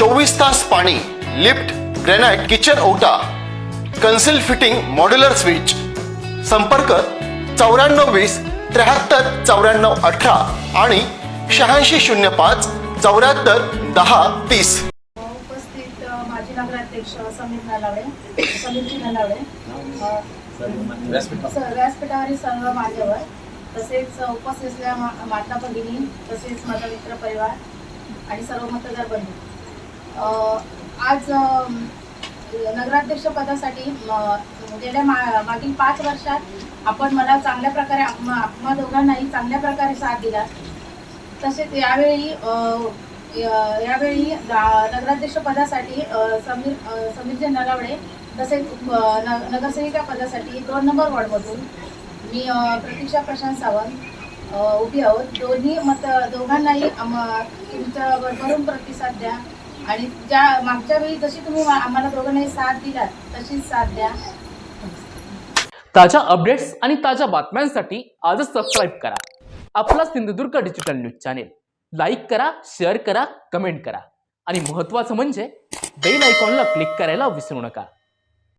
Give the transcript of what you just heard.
चोवीस तास पाणी लिफ्ट ग्रेनाइट किचन ओटा कन्सिल फिटिंग मॉड्युलर स्विच. संपर्क चौऱ्याण्णव वीस त्र्याहत्तर चौऱ्याण्णव अठरा आणि शहाऐंशी शून्य पाच चौऱ्याहत्तर दहा तीस. उपस्थित माजी नगराध्यक्ष समीर नलावडे समीरजी नलावडे व्यासपीठावरील संघ मान्यवर तसेच उपस्थित असलेल्या माता भगिनी तसेच माझा मित्र परिवार आणि सर्व मतदार बंधू. आज नगराध्यक्ष पदासाठी गेल्या मा मागील पाच वर्षात आपण मला चांगल्या प्रकारे आम्हा दोघांनाही चांगल्या प्रकारे साथ दिला. तसेच यावेळी यावेळी नगराध्यक्ष पदासाठी समीर समीरजी नलावडे तसेच न- नगरसेविका पदासाठी दोन नंबर वॉर्डमधून मी प्रतीक्षा प्रशांत सावंत उभी आहोत. दोन्ही मत दोघांनाही तुमच्या भरभरून प्रतिसाद द्या. आणि ज्या मागच्या वेळी जशी तुम्ही आम्हाला दोघांनाही साथ दिला तशीच साथ द्या. ताज्या अपडेट्स आणि ताज्या बातम्यांसाठी आजच सबस्क्राईब करा. आपला Sindhudurg digital news channel like करा शेअर करा कमेंट करा. आणि महत्त्वाचं म्हणजे बेल आयकॉनला क्लिक करायला विसरू नका.